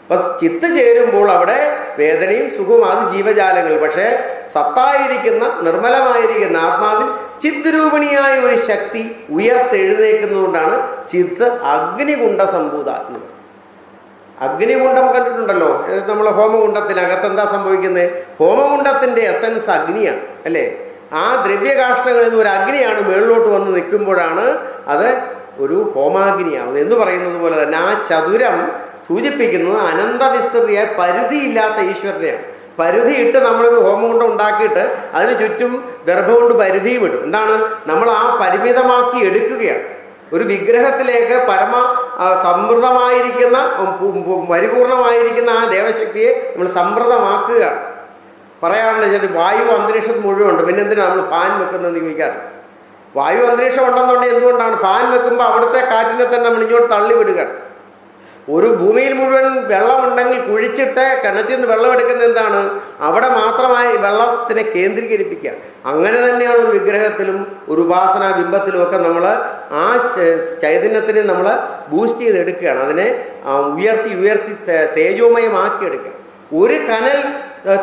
Speaker 1: അപ്പൊ ചിത്ത് ചേരുമ്പോൾ അവിടെ വേദനയും സുഖവും അത് ജീവജാലങ്ങൾ. പക്ഷേ സത്തായിരിക്കുന്ന നിർമ്മലമായിരിക്കുന്ന ആത്മാവിൽ ചിദ്രൂപിണിയായ ഒരു ശക്തി ഉയർത്തെഴുന്നേക്കുന്നതുകൊണ്ടാണ് ചിത്ത് അഗ്നികുണ്ട പറയുന്നത് അഗ്നികുണ്ഡം കണ്ടിട്ടുണ്ടല്ലോ. നമ്മളെ ഹോമകുണ്ഡത്തിനകത്ത് എന്താ സംഭവിക്കുന്നത് ഹോമകുണ്ഡത്തിന്റെ എസൻസ് അഗ്നിയാണ് അല്ലേ? ആ ദ്രവ്യകാഷ്ടങ്ങളിൽ നിന്ന് ഒരു അഗ്നിയാണ് മേളിലോട്ട് വന്ന് നിൽക്കുമ്പോഴാണ് അത് ഒരു ഹോമാഗ്നിയാവുന്നത് എന്ന് പറയുന്നത് പോലെ തന്നെ ആ ചതുരം സൂചിപ്പിക്കുന്നത് അനന്തവിസ്തൃതിയായ പരിധിയില്ലാത്ത ഈശ്വരനെയാണ്. പരിധിയിട്ട് നമ്മളൊരു ഹോമകുണ്ടം ഉണ്ടാക്കിയിട്ട് അതിന് ചുറ്റും ഗർഭം കൊണ്ട് പരിധിയും ഇടും എന്താണ്? നമ്മൾ ആ പരിമിതമാക്കി എടുക്കുകയാണ്. ഒരു വിഗ്രഹത്തിലേക്ക് പരമ സമൃദ്ധമായിരിക്കുന്ന പരിപൂർണമായിരിക്കുന്ന ആ ദേവശക്തിയെ നമ്മൾ സമൃദ്ധമാക്കുകയാണ് പറയാറുണ്ട് ചില വായു അന്തരീക്ഷത്തിൽ മുഴുവൻ ഉണ്ട് പിന്നെ എന്തിനാണ് നമ്മൾ ഫാൻ വെക്കുന്നതെന്ന് ചോദിക്കാറ്? വായു അന്തരീക്ഷം ഉണ്ടെന്നുണ്ടെങ്കിൽ എന്തുകൊണ്ടാണ്? ഫാൻ വെക്കുമ്പോൾ അവിടുത്തെ കാറ്റിനെ തന്നെ നമ്മൾ ഇങ്ങോട്ട് തള്ളി വിടുകയാണ് ഒരു ഭൂമിയിൽ മുഴുവൻ വെള്ളമുണ്ടെങ്കിൽ കുഴിച്ചിട്ട് കിണറ്റിൽ നിന്ന് വെള്ളം എടുക്കുന്നത് എന്താണ്? അവിടെ മാത്രമായി വെള്ളത്തിനെ കേന്ദ്രീകരിപ്പിക്കുക. അങ്ങനെ തന്നെയാണ് ഒരു വിഗ്രഹത്തിലും ഒരു ഉപാസന ബിംബത്തിലും ഒക്കെ നമ്മൾ ആ ചൈതന്യത്തിനെ നമ്മൾ ബൂസ്റ്റ് ചെയ്ത് എടുക്കുകയാണ് അതിനെ ഉയർത്തി ഉയർത്തി തേജോമയമാക്കിയെടുക്കുക. ഒരു കനൽ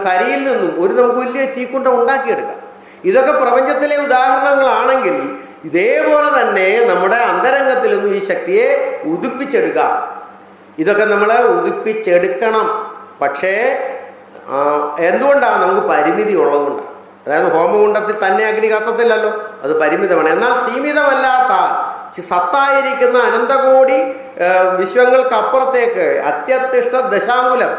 Speaker 1: തരിയിൽ നിന്നും ഒരു നമുക്ക് വലിയ തീക്കുണ്ട ഉണ്ടാക്കിയെടുക്കാം. ഇതൊക്കെ പ്രപഞ്ചത്തിലെ ഉദാഹരണങ്ങളാണെങ്കിൽ ഇതേപോലെ തന്നെ നമ്മുടെ അന്തരംഗത്തിൽ നിന്നും ഈ ശക്തിയെ ഉദിപ്പിച്ചെടുക്കാം. ഇതൊക്കെ നമ്മൾ ഉദിപ്പിച്ചെടുക്കണം. പക്ഷേ എന്തുകൊണ്ടാണ് നമുക്ക് പരിമിതി ഉള്ളതുകൊണ്ടാണ് അതായത് ഹോമകുണ്ടത്തിൽ തന്നെ അഗ്നി കത്തത്തില്ലല്ലോ അത് പരിമിതമാണ്. എന്നാൽ സീമിതമല്ലാത്ത സത്തായിരിക്കുന്ന അനന്തകോടി വിശ്വങ്ങൾക്കപ്പുറത്തേക്ക് അത്യത്തിഷ്ട ദശാങ്കുലം.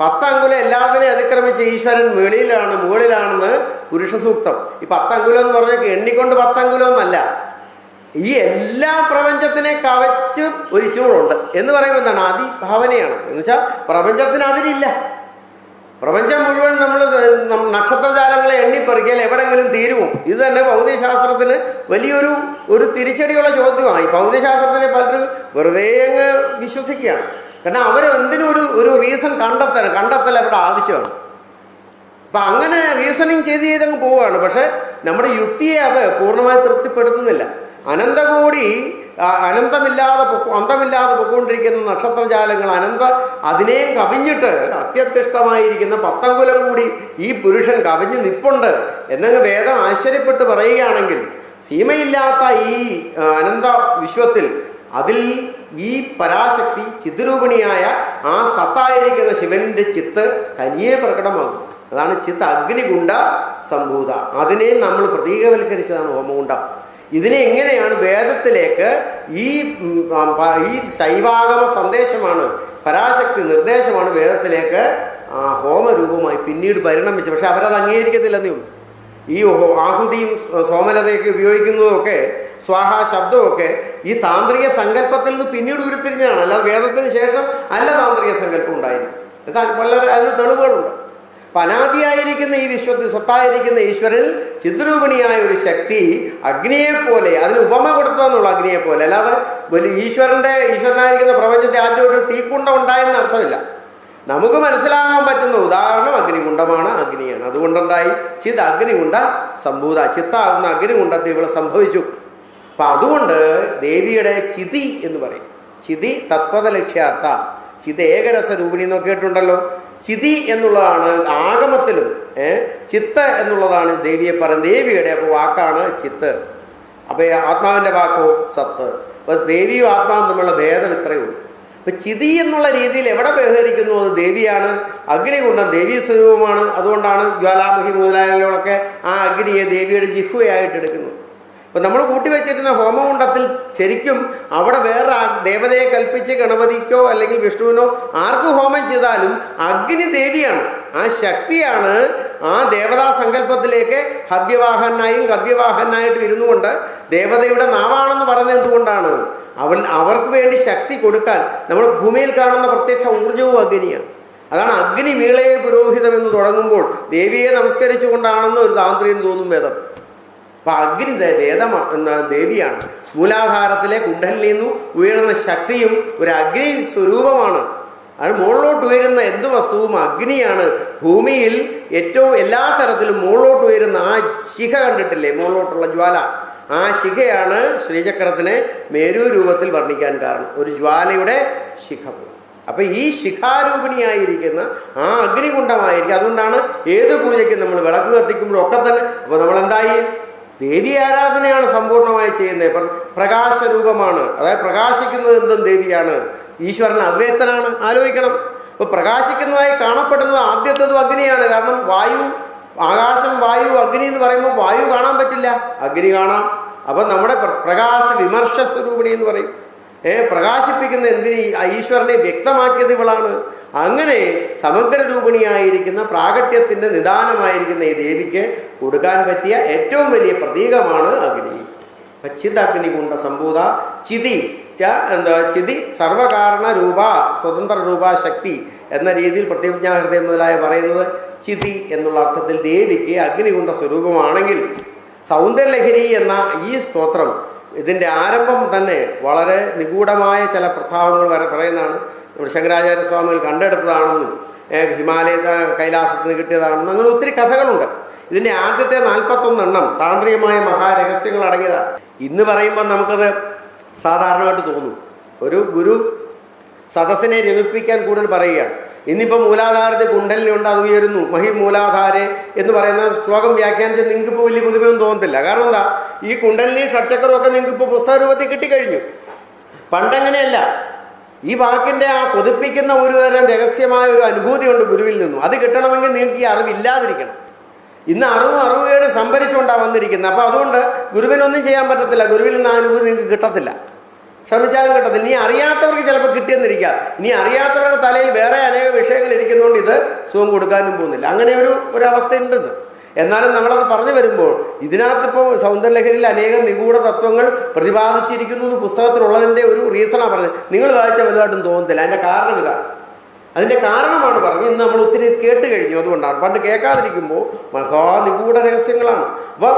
Speaker 1: പത്തങ്കുലം എല്ലാത്തിനെയും അതിക്രമിച്ച് ഈശ്വരൻ വെളിയിലാണ് മുകളിലാണെന്ന് പുരുഷസൂക്തം. ഈ പത്തങ്കുലം എന്ന് പറഞ്ഞാൽ എണ്ണിക്കൊണ്ട് പത്തങ്കുലം എന്നല്ല. ഈ എല്ലാ പ്രപഞ്ചത്തിനെ കവച്ച് ഒരു ചൂടുണ്ട്. എന്ന് പറയുമ്പോൾ എന്താണ്? അതിഭാവനയാണ്. എന്ന് വെച്ചാൽ പ്രപഞ്ചത്തിന് അതിരില്ല പ്രപഞ്ചം മുഴുവൻ നമ്മൾ നക്ഷത്രജാലങ്ങളെ എണ്ണിപ്പറിക്കൽ എവിടെങ്കിലും തീരുമോ? ഇത് തന്നെ ഭൗതികശാസ്ത്രത്തിന് വലിയൊരു ഒരു തിരിച്ചടിയുള്ള ചോദ്യമായി ഭൗതികശാസ്ത്രത്തിനെ പലരും വെറുതെ അങ്ങ് വിശ്വസിക്കുകയാണ്. കാരണം അവർ എന്തിനും ഒരു ഒരു റീസൺ കണ്ടെത്തൽ കണ്ടെത്തൽ അവരുടെ ആവശ്യമാണ്. അപ്പം അങ്ങനെ റീസണിങ് ചെയ്ത് ചെയ്തങ്ങ് പോവുകയാണ്. പക്ഷെ നമ്മുടെ യുക്തിയെ അത് പൂർണമായി തൃപ്തിപ്പെടുത്തുന്നില്ല. അനന്തകോടി അനന്തമില്ലാതെ അന്തമില്ലാതെ പൊക്കൊണ്ടിരിക്കുന്ന നക്ഷത്രജാലങ്ങൾ അനന്ത അതിനെയും കവിഞ്ഞിട്ട് അത്യത്യഷ്ടമായിരിക്കുന്ന പത്തങ്കുലം കൂടി ഈ പുരുഷൻ കവിഞ്ഞ് നിപ്പുണ്ട് എന്നങ്ങ് വേദം ആശ്ചര്യപ്പെട്ട് പറയുകയാണെങ്കിൽ സീമയില്ലാത്ത ഈ അനന്ത വിശ്വത്തിൽ അതിൽ ഈ പരാശക്തി ചിത്രൂപിണിയായ ആ സത്തായിരിക്കുന്ന ശിവന്റെ ചിത്ത് തനിയെ പ്രകടമാകും. അതാണ് ചിത്ത് അഗ്നികുണ്ട സംഭൂത അതിനെ നമ്മൾ പ്രതീകവൽക്കരിച്ചതാണ് ഹോമകുണ്ടം ഇതിനെ എങ്ങനെയാണ് വേദത്തിലേക്ക് ഈ ഈ ശൈവാഗമ സന്ദേശമാണ് പരാശക്തി നിർദ്ദേശമാണ് വേദത്തിലേക്ക് ഹോമരൂപമായി പിന്നീട് പരിണമിച്ചത്. പക്ഷെ അവരത് അംഗീകരിക്കത്തില്ലെന്നേ ഉള്ളൂ. ഈ ആഹുതിയും സോമലതയൊക്കെ ഉപയോഗിക്കുന്നതൊക്കെ സ്വാഹ ശബ്ദമൊക്കെ ഈ താന്ത്രിക സങ്കല്പത്തിൽ നിന്ന് പിന്നീട് ഉരുത്തിരിഞ്ഞാണ് അല്ലാതെ വേദത്തിന് ശേഷം അല്ല താന്ത്രിക സങ്കല്പം ഉണ്ടായിരുന്നു വളരെ അതിന് തെളിവുകളുണ്ട്. അപ്പൊ ഈ വിശ്വത്തിൽ സത്തായിരിക്കുന്ന ഈശ്വരൻ ചിദ്രൂപിണിയായ ഒരു ശക്തി അഗ്നിയെപ്പോലെ അതിന് ഉപമ കൊടുത്തതെന്നുള്ള അഗ്നിയെപ്പോലെ. അല്ലാതെ വലിയ ഈശ്വരന്റെ ഈശ്വരനായിരിക്കുന്ന പ്രപഞ്ചത്തെ ആദ്യം ഒരു തീക്കുണ്ടം ഉണ്ടായെന്ന് അർത്ഥമില്ല. നമുക്ക് മനസ്സിലാകാൻ പറ്റുന്ന ഉദാഹരണം അഗ്നികുണ്ഡമാണ് അഗ്നിയാണ്. അതുകൊണ്ടുണ്ടായി ചിത് അഗ്നികുണ്ട സംഭൂത ചിത്താകുന്ന അഗ്നികുണ്ടത്തിൽ ഇവിടെ സംഭവിച്ചു. അപ്പൊ അതുകൊണ്ട് ദേവിയുടെ ചിതി എന്ന് പറയും. ചിതി തത്പഥ ലക്ഷ്യാർത്ഥ ചിത് ഏകരസ രൂപിണി എന്നൊക്കെ കേട്ടിട്ടുണ്ടല്ലോ. ചിതി എന്നുള്ളതാണ് ആഗമത്തിലും ചിത്ത് എന്നുള്ളതാണ് ദേവിയെ പറയുന്നത്. ദേവിയുടെ അപ്പോൾ വാക്കാണ് ചിത്ത്. അപ്പോൾ ആത്മാവിന്റെ വാക്കോ സത്ത്. അപ്പോൾ ദേവിയും ആത്മാവും തമ്മിലുള്ള ഭേദം ഇത്രയേ ഉള്ളൂ. അപ്പൊ ചിതി എന്നുള്ള രീതിയിൽ എവിടെ വ്യവഹരിക്കുന്നു അത് ദേവിയാണ്. അഗ്നികുണ്ഡം ദേവീ സ്വരൂപമാണ്. അതുകൊണ്ടാണ് ജ്വാലാമുഖി മുതലായവകളൊക്കെ ആ അഗ്നിയെ ദേവിയുടെ ജിഹ്വയായിട്ട് എടുക്കുന്നത്. അപ്പൊ നമ്മൾ കൂട്ടിവെച്ചിരുന്ന ഹോമകുണ്ടത്തിൽ ശരിക്കും അവിടെ വേറെ ദേവതയെ കൽപ്പിച്ച് ഗണപതിക്കോ അല്ലെങ്കിൽ വിഷ്ണുവിനോ ആർക്ക് ഹോമം ചെയ്താലും അഗ്നി ദേവിയാണ്. ആ ശക്തിയാണ് ആ ദേവതാ സങ്കല്പത്തിലേക്ക് ഹവ്യവാഹനായും ഗവ്യവാഹനായിട്ടും ഇരുന്നുകൊണ്ട് ദേവതയുടെ നാവാണെന്ന് പറഞ്ഞത് എന്തുകൊണ്ടാണ് അവൻ അവർക്ക് വേണ്ടി ശക്തി കൊടുക്കാൻ നമ്മൾ ഭൂമിയിൽ കാണുന്ന പ്രത്യക്ഷ ഊർജവും അഗ്നിയാണ്. അതാണ് അഗ്നി വീളയെ പുരോഹിതം എന്ന് തുടങ്ങുമ്പോൾ ദേവിയെ നമസ്കരിച്ചുകൊണ്ടാണെന്ന് ഒരു താന്ത്രികൻ തോന്നും വേദം. അപ്പൊ അഗ്നി എന്ന ദേവിയാണ്. മൂലാധാരത്തിലെ കുണ്ടലിൽ നിന്നും ഉയരുന്ന ശക്തിയും ഒരു അഗ്നി സ്വരൂപമാണ്. അത് മുകളിലോട്ട് ഉയരുന്ന എന്ത് വസ്തുവും അഗ്നിയാണ്. ഭൂമിയിൽ ഏറ്റവും എല്ലാ തരത്തിലും മുകളിലോട്ട് ഉയരുന്ന ആ ശിഖ കണ്ടിട്ടില്ലേ? മുകളിലോട്ടുള്ള ജ്വാല. ആ ശിഖയാണ് ശ്രീചക്രത്തിനെ മേരു രൂപത്തിൽ വർണിക്കാൻ കാരണം. ഒരു ജ്വാലയുടെ ശിഖ അപ്പൊ ഈ ശിഖാരൂപിണിയായിരിക്കുന്ന ആ അഗ്നികുണ്ഡമായിരിക്കും. അതുകൊണ്ടാണ് ഏത് പൂജയ്ക്കും നമ്മൾ വിളക്ക് കത്തിക്കുമ്പോഴൊക്കെ തന്നെ അപ്പൊ നമ്മൾ എന്തായി? ദേവി ആരാധനയാണ് സമ്പൂർണമായി ചെയ്യുന്നത് പ്രകാശരൂപമാണ്. അതായത് പ്രകാശിക്കുന്നത് എന്തും ദേവിയാണ്. ഈശ്വരൻ അവ്യക്തനാണ് ആലോചിക്കണം. അപ്പൊ പ്രകാശിക്കുന്നതായി കാണപ്പെടുന്നത് ആദ്യത്തതും അഗ്നിയാണ്. കാരണം വായു ആകാശം വായു അഗ്നി എന്ന് പറയുമ്പോൾ വായു കാണാൻ പറ്റില്ല. അഗ്നി കാണാം. അപ്പൊ നമ്മുടെ പ്രകാശ വിമർശ സ്വരൂപിണി എന്ന് പറയും. ഏ പ്രകാശിപ്പിക്കുന്ന എന്തിന് ഈശ്വരനെ വ്യക്തമാക്കിയത് ഇവളാണ്? അങ്ങനെ സമഗ്ര രൂപിണിയായിരിക്കുന്ന പ്രാഗട്യത്തിന്റെ നിദാനമായിരിക്കുന്ന ഈ ദേവിക്ക് കൊടുക്കാൻ പറ്റിയ ഏറ്റവും വലിയ പ്രതീകമാണ് അഗ്നി. ചിദഗ്നി കൊണ്ട സംഭൂത ചിതി എന്താ ചിതി സർവകാരണ രൂപ സ്വതന്ത്ര രൂപ ശക്തി എന്ന രീതിയിൽ പ്രതിജ്ഞാഹൃദയം മുതലായ പറയുന്നത് ചിതി എന്നുള്ള അർത്ഥത്തിൽ ദേവിക്ക് അഗ്നി അഗ്നികുണ്ട സ്വരൂപമാണെങ്കിൽ സൗന്ദര്യലഹരി എന്ന ഈ സ്തോത്രം ഇതിന്റെ ആരംഭം തന്നെ വളരെ നിഗൂഢമായ ചില പ്രഭാവങ്ങൾ വരെ പറയുന്നതാണ്. നമ്മുടെ ശങ്കരാചാര്യ സ്വാമികൾ കണ്ടെടുത്തതാണെന്നും ഹിമാലയ കൈലാസത്തിൽ നിന്ന് കിട്ടിയതാണെന്നും അങ്ങനെ ഒത്തിരി കഥകളുണ്ട്. ഇതിന്റെ ആദ്യത്തെ നാൽപ്പത്തൊന്നെണ്ണം താന്ത്രികമായ മഹാരഹസ്യങ്ങൾ അടങ്ങിയതാണ്. ഇന്ന് പറയുമ്പോൾ നമുക്കത് സാധാരണമായിട്ട് തോന്നും. ഒരു ഗുരു സദസ്സിനെ രമിപ്പിക്കാൻ കൂടുതൽ പറയുകയാണ്. ഇന്നിപ്പോൾ മൂലാധാരത്തിൽ കുണ്ടലിനുണ്ട് അത് ഉയരുന്നു മഹി മൂലാധാരെ എന്ന് പറയുന്ന ശ്ലോകം വ്യാഖ്യാനിച്ച് നിങ്ങൾക്ക് ഇപ്പോൾ വലിയ പുതുമയൊന്നും തോന്നത്തില്ല. കാരണം എന്താ? ഈ കുണ്ടലിനെയും ഷഡ്ചക്രവും ഒക്കെ നിങ്ങൾക്ക് ഇപ്പോൾ പുസ്തക രൂപത്തിൽ കിട്ടിക്കഴിഞ്ഞു. പണ്ടങ്ങനെയല്ല. ഈ വാക്കിന്റെ ആ കൊതിപ്പിക്കുന്ന ഒരു തരം രഹസ്യമായ ഒരു അനുഭൂതി ഉണ്ട് ഗുരുവിൽ നിന്നും. അത് കിട്ടണമെങ്കിൽ നിങ്ങൾക്ക് ഈ അറിവില്ലാതിരിക്കണം ഇന്ന് അറിവ് അറിവുകേട് സംഭരിച്ചുകൊണ്ടാണ് വന്നിരിക്കുന്നത്. അപ്പോൾ അതുകൊണ്ട് ഗുരുവിനൊന്നും ചെയ്യാൻ പറ്റത്തില്ല. ഗുരുവിൽ നിന്ന് ആ അനുഭൂതി നിങ്ങൾക്ക് കിട്ടത്തില്ല. ശ്രമിച്ചാലും കിട്ടത്തില്ല ഇനി അറിയാത്തവർക്ക് ചിലപ്പോൾ കിട്ടിയെന്നിരിക്കാം. ഇനി അറിയാത്തവരുടെ തലയിൽ വേറെ അനേക വിഷയങ്ങൾ ഇരിക്കുന്നതുകൊണ്ട് ഇത് സുഖം കൊടുക്കാനും പോകുന്നില്ല. അങ്ങനെ ഒരു ഒരു അവസ്ഥയുണ്ടെന്ന് എന്നാലും നമ്മളത് പറഞ്ഞു വരുമ്പോൾ ഇതിനകത്ത് ഇപ്പോൾ സൗന്ദര്യലഹരിയിൽ അനേകം നിഗൂഢ തത്വങ്ങൾ പ്രതിപാദിച്ചിരിക്കുന്നു എന്ന് പുസ്തകത്തിലുള്ളതിന്റെ ഒരു റീസണാണ് പറഞ്ഞത്. നിങ്ങൾ വായിച്ച വലുതായിട്ടും തോന്നത്തില്ല. അതിന്റെ കാരണം ഇതാണ്. അതിന്റെ കാരണമാണ് പറഞ്ഞത്. ഇന്ന് നമ്മൾ ഒത്തിരി കേട്ട് കഴിഞ്ഞു. അതുകൊണ്ടാണ്. പണ്ട് കേൾക്കാതിരിക്കുമ്പോൾ മഹാനിഗൂഢ രഹസ്യങ്ങളാണ്. അപ്പൊ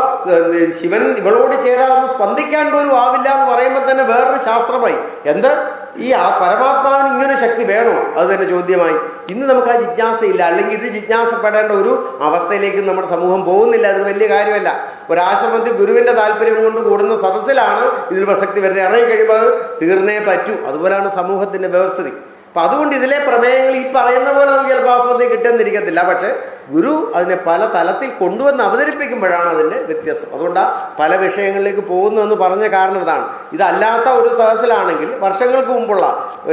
Speaker 1: ശിവൻ ഇവളോട് ചേരാമെന്ന് സ്പന്ദിക്കാൻ പോലും ആവില്ല എന്ന് പറയുമ്പോൾ തന്നെ വേറൊരു ശാസ്ത്രമായി. എന്ത്? ഈ ആ പരമാത്മാവിന് ഇങ്ങനെ ശക്തി വേണോ? അത് തന്നെ ചോദ്യമായി. ഇന്ന് നമുക്ക് ആ ജിജ്ഞാസയില്ല. അല്ലെങ്കിൽ ഇത് ജിജ്ഞാസപ്പെടേണ്ട ഒരു അവസ്ഥയിലേക്ക് നമ്മുടെ സമൂഹം പോകുന്നില്ല. അത് വലിയ കാര്യമല്ല. ഒരാശ്രമത്തിൽ ഗുരുവിന്റെ താല്പര്യം കൊണ്ട് കൂടുന്ന സദസ്സിലാണ് ഇതിന് പ്രസക്തി വരുന്നത്. ഇറങ്ങി കഴിയുമ്പോൾ അത് തീർന്നേ പറ്റൂ. അതുപോലാണ് സമൂഹത്തിന്റെ വ്യവസ്ഥിതി. അപ്പൊ അതുകൊണ്ട് ഇതിലെ പ്രമേയങ്ങൾ ഈ പറയുന്ന പോലെ നമുക്ക് ചിലപ്പോൾ ആസ്പത്രി കിട്ടുന്നിരിക്കത്തില്ല പക്ഷെ ഗുരു അതിനെ പല തലത്തിൽ കൊണ്ടുവന്ന് അവതരിപ്പിക്കുമ്പോഴാണ് അതിന്റെ വ്യത്യാസം. അതുകൊണ്ടാ പല വിഷയങ്ങളിലേക്ക് പോകുന്നതെന്ന് പറഞ്ഞ കാരണം ഇതാണ്. ഇതല്ലാത്ത ഒരു സദസ്സിലാണെങ്കിൽ വർഷങ്ങൾക്ക് മുമ്പുള്ള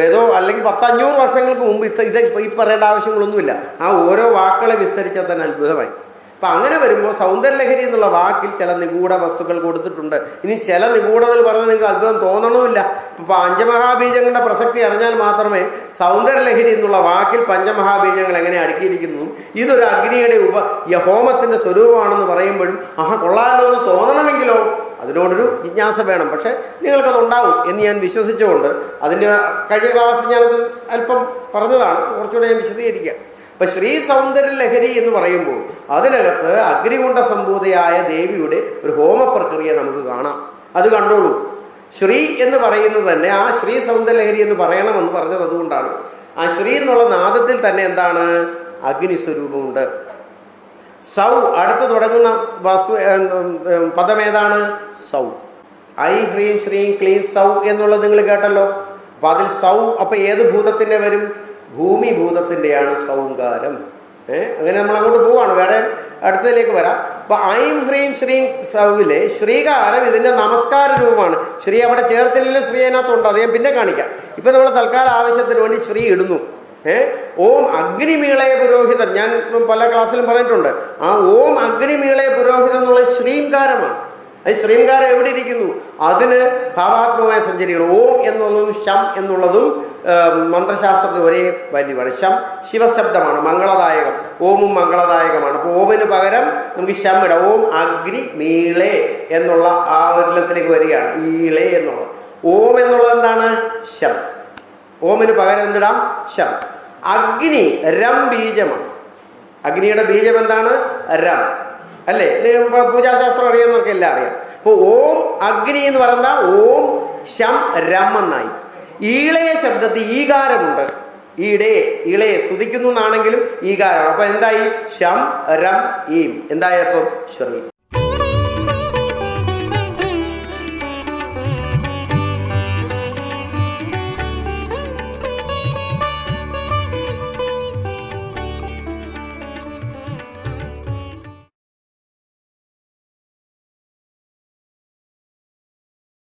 Speaker 1: ഏതോ അല്ലെങ്കിൽ പത്തഞ്ഞൂറ് വർഷങ്ങൾക്ക് മുമ്പ് ഇത്ത ഇത് ഈ പറയേണ്ട ആവശ്യങ്ങളൊന്നുമില്ല. ആ ഓരോ വാക്കുകളെ വിസ്തരിച്ചാൽ തന്നെ അത്ഭുതമായി. അപ്പൊ അങ്ങനെ വരുമ്പോൾ സൗന്ദര്യലഹരി എന്നുള്ള വാക്കിൽ ചില നിഗൂഢ വസ്തുക്കൾ കൊടുത്തിട്ടുണ്ട്. ഇനി ചില നിഗൂഢതകൾ പറഞ്ഞാൽ നിങ്ങൾക്ക് അത്ഭുതം തോന്നണമില്ല ഇപ്പൊ പഞ്ചമഹാബീജങ്ങളുടെ പ്രസക്തി അറിഞ്ഞാൽ മാത്രമേ സൗന്ദര്യലഹരി എന്നുള്ള വാക്കിൽ പഞ്ചമഹാബീജങ്ങൾ എങ്ങനെ അടുക്കിയിരിക്കുന്നതും ഇതൊരു അഗ്നിയുടെ ഉപ യഹോമത്തിന്റെ സ്വരൂപമാണെന്ന് പറയുമ്പോഴും ആഹാ എന്ന് തോന്നണമെങ്കിലോ? അതിനോടൊരു ജിജ്ഞാസ വേണം. പക്ഷെ നിങ്ങൾക്കത് ഉണ്ടാവും എന്ന് ഞാൻ വിശ്വസിച്ചുകൊണ്ട് അതിന്റെ കഴിഞ്ഞ ക്ലാസ് ഞാനത് അല്പം പറഞ്ഞതാണ്. കുറച്ചുകൂടെ ഞാൻ വിശദീകരിക്കാം. അപ്പൊ ശ്രീ സൗന്ദര്യ ലഹരി എന്ന് പറയുമ്പോൾ അതിനകത്ത് അഗ്നികുണ്ട സംഭൂതയായ ദേവിയുടെ ഒരു ഹോമ പ്രക്രിയ നമുക്ക് കാണാം. അത് കണ്ടോളൂ. ശ്രീ എന്ന് പറയുന്നത് തന്നെ ആ ശ്രീ സൗന്ദര്യ ലഹരി എന്ന് പറയണമെന്ന് പറഞ്ഞത് അതുകൊണ്ടാണ്. ആ ശ്രീ എന്നുള്ള നാദത്തിൽ തന്നെ എന്താണ്? അഗ്നി സ്വരൂപമുണ്ട്. സൗ അടുത്ത് തുടങ്ങുന്ന വസ്തു പദം ഏതാണ്? സൗ. ഐ ഹ്രീം ശ്രീം ക്ലീം സൗ എന്നുള്ളത് നിങ്ങൾ കേട്ടല്ലോ. അപ്പൊ അതിൽ സൗ അപ്പൊ ഏത് ഭൂതത്തിന്റെ വരും? ഭൂമിഭൂതത്തിന്റെയാണ് സൗങ്കാരം ഏഹ് അങ്ങനെ നമ്മൾ അങ്ങോട്ട് പോവാണ്. വേറെ അടുത്തതിലേക്ക് വരാം. അപ്പൊ ഐം ഹ്രീം ശ്രീം സൗവിലെ ശ്രീകാരം ഇതിന്റെ നമസ്കാര രൂപമാണ്. ശ്രീ അവിടെ ചേർത്തില്ലെങ്കിലും ശ്രീ അതിനകത്തുണ്ട്. അത് ഞാൻ പിന്നെ കാണിക്കാം. ഇപ്പൊ നമ്മൾ തൽക്കാല ആവശ്യത്തിന് വേണ്ടി ശ്രീ ഇടുന്നു. ഏഹ് ഓം അഗ്നിമീളയ പുരോഹിതം ഞാൻ പല ക്ലാസ്സിലും പറഞ്ഞിട്ടുണ്ട്. ആ ഓം അഗ്നിമീളയ പുരോഹിതം എന്നുള്ള ശ്രീംകാരമാണ് അത് ശ്രീംകാരം എവിടെ ഇരിക്കുന്നു? അതിന് ഭാവാത്മകമായ സഞ്ചരിക്കണം. ഓം എന്നുള്ളതും ശം എന്നുള്ളതും മന്ത്രശാസ്ത്രത്തിൽ ഒരേ വാല്യമാണ് ശം ശിവശബ്ദമാണ് മംഗളദായകം. ഓമും മംഗളദായകമാണ്. അപ്പോൾ ഓമിന് പകരം നമുക്ക് ശം ഓം അഗ്നി മീളേ എന്നുള്ള ആ ഒരിടത്തിലേക്ക് വരികയാണ്. ഈളേ എന്നുള്ളത്. ഓം എന്നുള്ളത് എന്താണ്? ശം. ഓമിന് പകരം എന്തിടാം? ശം. അഗ്നി രം ബീജമാണ്. അഗ്നിയുടെ ബീജം എന്താണ്? രം. അല്ലേ? പൂജാശാസ്ത്രം അറിയാമെന്നൊക്കെ എല്ലാം അറിയാം. അപ്പോൾ ഓം അഗ്നി എന്ന് പറയുന്ന ഓം ശം രം എന്നായി. ഈളയ ശബ്ദത്തിൽ ഈകാരമുണ്ട്. ഈടെ ഇളയെ സ്തുതിക്കുന്നു എന്നാണെങ്കിലും ഈകാരമാണ്. അപ്പൊ എന്തായി? ശം രം ഈം. എന്തായപ്പം ശ്രീ